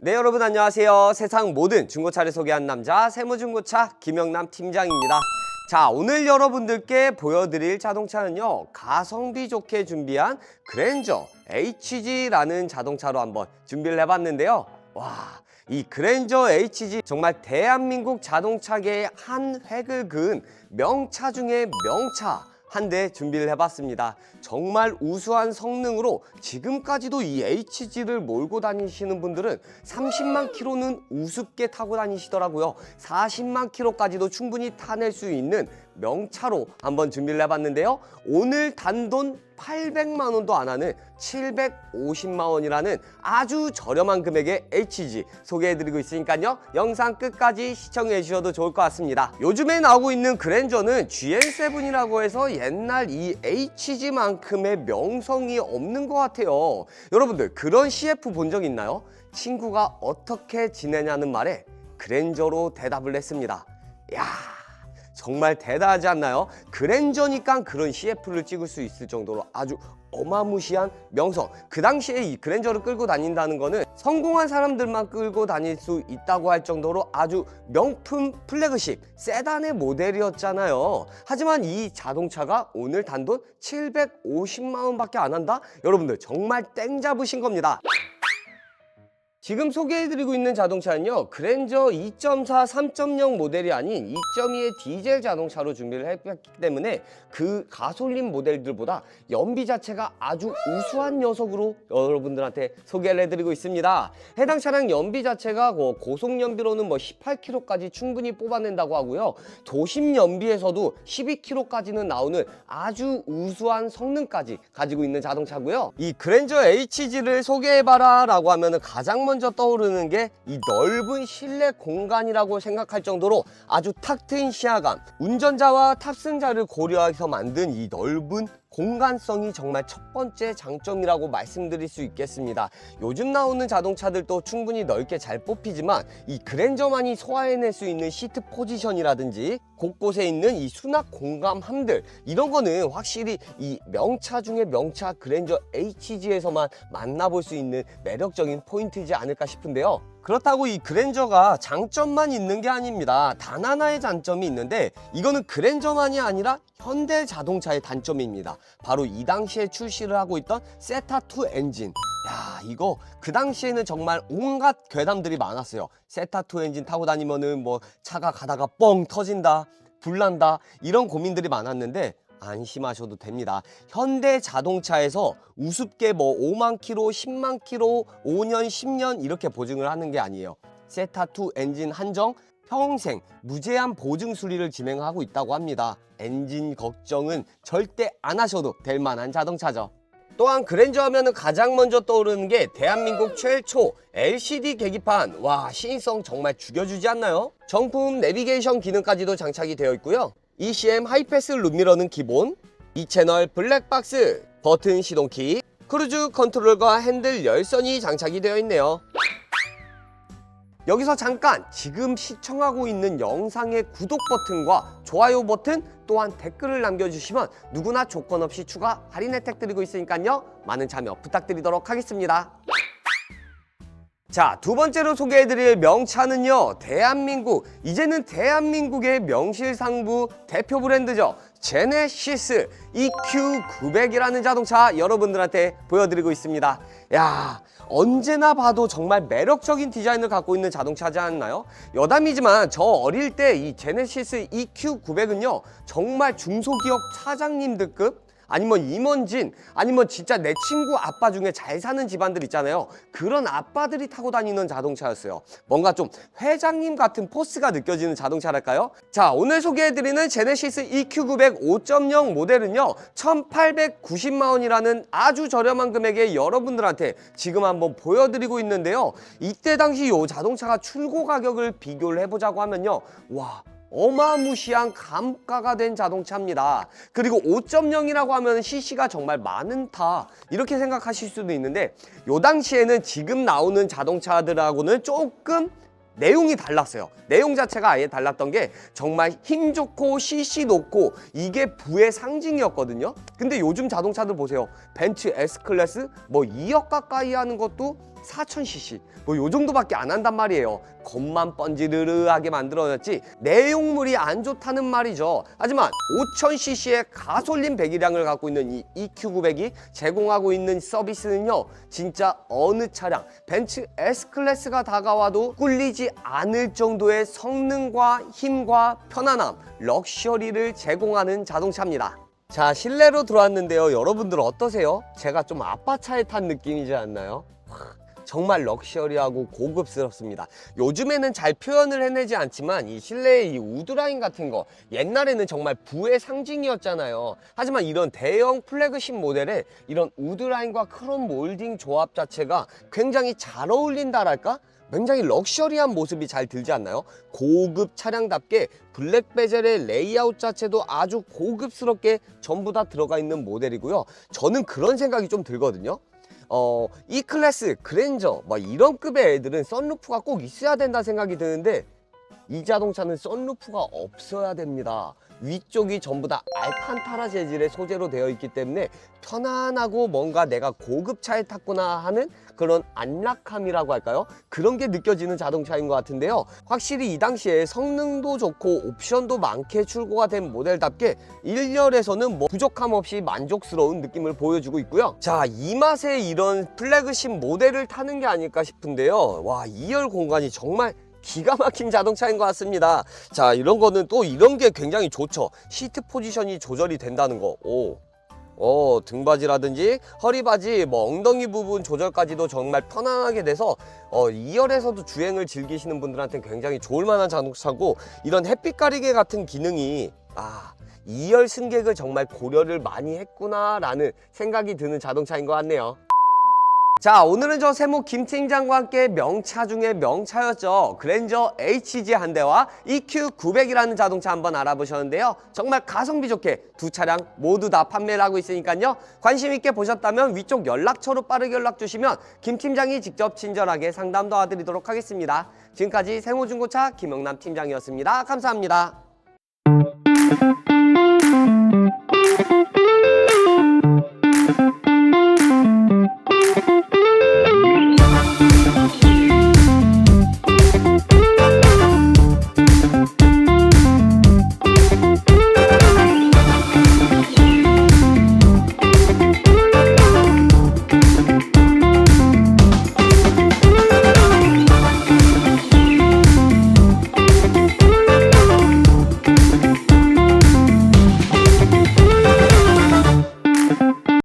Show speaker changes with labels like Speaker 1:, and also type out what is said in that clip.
Speaker 1: 네 여러분 안녕하세요. 세상 모든 중고차를 소개한 남자 세무중고차 김영남 팀장입니다. 자 오늘 여러분들께 보여드릴 자동차는요 가성비 좋게 준비한 그랜저 HG라는 자동차로 한번 준비를 해봤는데요. 와 이 그랜저 HG 정말 대한민국 자동차계의 한 획을 그은 명차 중의 명차 한 대 준비를 해봤습니다. 정말 우수한 성능으로 지금까지도 이 HG를 몰고 다니시는 분들은 30만 킬로는 우습게 타고 다니시더라고요. 40만 킬로까지도 충분히 타낼 수 있는 명차로 한번 준비를 해봤는데요. 오늘 단돈 800만 원도 안 하는 750만 원이라는 아주 저렴한 금액의 HG 소개해드리고 있으니까요. 영상 끝까지 시청해 주셔도 좋을 것 같습니다. 요즘에 나오고 있는 그랜저는 GN7이라고 해서 옛날 이 HG만큼의 명성이 없는 것 같아요. 여러분들 그런 CF 본 적 있나요? 친구가 어떻게 지내냐는 말에 그랜저로 대답을 했습니다. 야 정말 대단하지 않나요? 그랜저니까 그런 CF를 찍을 수 있을 정도로 아주 어마무시한 명성. 그 당시에 이 그랜저를 끌고 다닌다는 거는 성공한 사람들만 끌고 다닐 수 있다고 할 정도로 아주 명품 플래그십 세단의 모델이었잖아요. 하지만 이 자동차가 오늘 단돈 750만 원밖에 안 한다? 여러분들 정말 땡 잡으신 겁니다. 지금 소개해드리고 있는 자동차는요 그랜저 2.4 3.0 모델이 아닌 2.2의 디젤 자동차로 준비를 했기 때문에 그 가솔린 모델들보다 연비 자체가 아주 우수한 녀석으로 여러분들한테 소개를 해드리고 있습니다. 해당 차량 연비 자체가 뭐 고속 연비로는 뭐 18km까지 충분히 뽑아낸다고 하고요. 도심 연비에서도 12km까지는 나오는 아주 우수한 성능까지 가지고 있는 자동차고요. 이 그랜저 HG를 소개해봐라 라고 하면 가장 먼저 떠오르는 게 이 넓은 실내 공간이라고 생각할 정도로 아주 탁 트인 시야감 운전자와 탑승자를 고려해서 만든 이 넓은 공간성이 정말 첫 번째 장점이라고 말씀드릴 수 있겠습니다. 요즘 나오는 자동차들도 충분히 넓게 잘 뽑히지만 이 그랜저만이 소화해낼 수 있는 시트 포지션이라든지 곳곳에 있는 이 수납 공간함들 이런 거는 확실히 이 명차 중에 명차 그랜저 HG에서만 만나볼 수 있는 매력적인 포인트이지 않을까 싶은데요. 그렇다고 이 그랜저가 장점만 있는 게 아닙니다. 단 하나의 장점이 있는데 이거는 그랜저만이 아니라 현대 자동차의 단점입니다. 바로 이 당시에 출시를 하고 있던 세타2 엔진. 야 이거 그 당시에는 정말 온갖 괴담들이 많았어요. 세타2 엔진 타고 다니면은 뭐 차가 가다가 뻥 터진다, 불난다 이런 고민들이 많았는데 안심하셔도 됩니다. 현대 자동차에서 우습게 뭐 5만 킬로, 10만 킬로, 5년, 10년 이렇게 보증을 하는 게 아니에요. 세타2 엔진 한정 평생 무제한 보증 수리를 진행하고 있다고 합니다. 엔진 걱정은 절대 안 하셔도 될 만한 자동차죠. 또한 그랜저 하면은 가장 먼저 떠오르는 게 대한민국 최초 LCD 계기판. 와, 시인성 정말 죽여주지 않나요? 정품 내비게이션 기능까지도 장착이 되어 있고요. ECM 하이패스 룸미러는 기본, 2채널 블랙박스, 버튼 시동키, 크루즈 컨트롤과 핸들 열선이 장착이 되어 있네요. 여기서 잠깐 지금 시청하고 있는 영상의 구독 버튼과 좋아요 버튼 또한 댓글을 남겨주시면 누구나 조건 없이 추가 할인 혜택 드리고 있으니까요 많은 참여 부탁드리도록 하겠습니다 자, 두 번째로 소개해드릴 명차는요, 대한민국, 이제는 대한민국의 명실상부 대표 브랜드죠. 제네시스 EQ900이라는 자동차 여러분들한테 보여드리고 있습니다. 야, 언제나 봐도 정말 매력적인 디자인을 갖고 있는 자동차지 않나요? 여담이지만 저 어릴 때 이 제네시스 EQ900은요, 정말 중소기업 사장님들급 아니면 임원진 아니면 진짜 내 친구 아빠 중에 잘 사는 집안들 있잖아요. 그런 아빠들이 타고 다니는 자동차였어요. 뭔가 좀 회장님 같은 포스가 느껴지는 자동차랄까요? 자 오늘 소개해드리는 제네시스 EQ900 5.0 모델은요 1890만 원이라는 아주 저렴한 금액에 여러분들한테 지금 한번 보여드리고 있는데요. 이때 당시 이 자동차가 출고 가격을 비교를 해보자고 하면요 와 어마무시한 감가가 된 자동차입니다. 그리고 5.0이라고 하면 CC가 정말 많은 타 이렇게 생각하실 수도 있는데 요 당시에는 지금 나오는 자동차들하고는 조금 내용이 달랐어요. 내용 자체가 아예 달랐던 게 정말 힘 좋고 CC 높고 이게 부의 상징이었거든요. 근데 요즘 자동차들 보세요. 벤츠 S 클래스 뭐 2억 가까이 하는 것도 4000cc 뭐 요 정도밖에 안 한단 말이에요 겉만 번지르르하게 만들어졌지 내용물이 안 좋다는 말이죠 하지만 5000cc의 가솔린 배기량을 갖고 있는 이 EQ900이 제공하고 있는 서비스는요 진짜 어느 차량 벤츠 S클래스가 다가와도 꿀리지 않을 정도의 성능과 힘과 편안함 럭셔리를 제공하는 자동차입니다 자 실내로 들어왔는데요 여러분들 어떠세요? 제가 좀 아빠 차에 탄 느낌이지 않나요? 정말 럭셔리하고 고급스럽습니다. 요즘에는 잘 표현을 해내지 않지만 이 실내의 이 우드라인 같은 거 옛날에는 정말 부의 상징이었잖아요. 하지만 이런 대형 플래그십 모델에 이런 우드라인과 크롬 몰딩 조합 자체가 굉장히 잘 어울린다랄까? 굉장히 럭셔리한 모습이 잘 들지 않나요? 고급 차량답게 블랙 베젤의 레이아웃 자체도 아주 고급스럽게 전부 다 들어가 있는 모델이고요. 저는 그런 생각이 좀 들거든요. 어, E 클래스, 그랜저, 막 이런 급의 애들은 썬루프가 꼭 있어야 된다 생각이 드는데 이 자동차는 썬루프가 없어야 됩니다. 위쪽이 전부 다 알칸타라 재질의 소재로 되어 있기 때문에 편안하고 뭔가 내가 고급차에 탔구나 하는 그런 안락함이라고 할까요? 그런 게 느껴지는 자동차인 것 같은데요. 확실히 이 당시에 성능도 좋고 옵션도 많게 출고가 된 모델답게 1열에서는 뭐 부족함 없이 만족스러운 느낌을 보여주고 있고요. 자, 이 맛에 이런 플래그십 모델을 타는 게 아닐까 싶은데요. 와, 2열 공간이 정말 기가 막힌 자동차인 것 같습니다. 자, 이런 거는 또 이런 게 굉장히 좋죠. 시트 포지션이 조절이 된다는 거. 오. 어, 등받이라든지 허리바지, 뭐 엉덩이 부분 조절까지도 정말 편안하게 돼서 어, 2열에서도 주행을 즐기시는 분들한테 굉장히 좋을 만한 자동차고 이런 햇빛 가리개 같은 기능이 아, 2열 승객을 정말 고려를 많이 했구나 라는 생각이 드는 자동차인 것 같네요. 자 오늘은 저 세모 김 팀장과 함께 명차 중에 명차였죠. 그랜저 HG 한 대와 EQ900이라는 자동차 한번 알아보셨는데요. 정말 가성비 좋게 두 차량 모두 다 판매를 하고 있으니까요. 관심 있게 보셨다면 위쪽 연락처로 빠르게 연락 주시면 김 팀장이 직접 친절하게 상담 도와드리도록 하겠습니다. 지금까지 세모중고차 김영남 팀장이었습니다. 감사합니다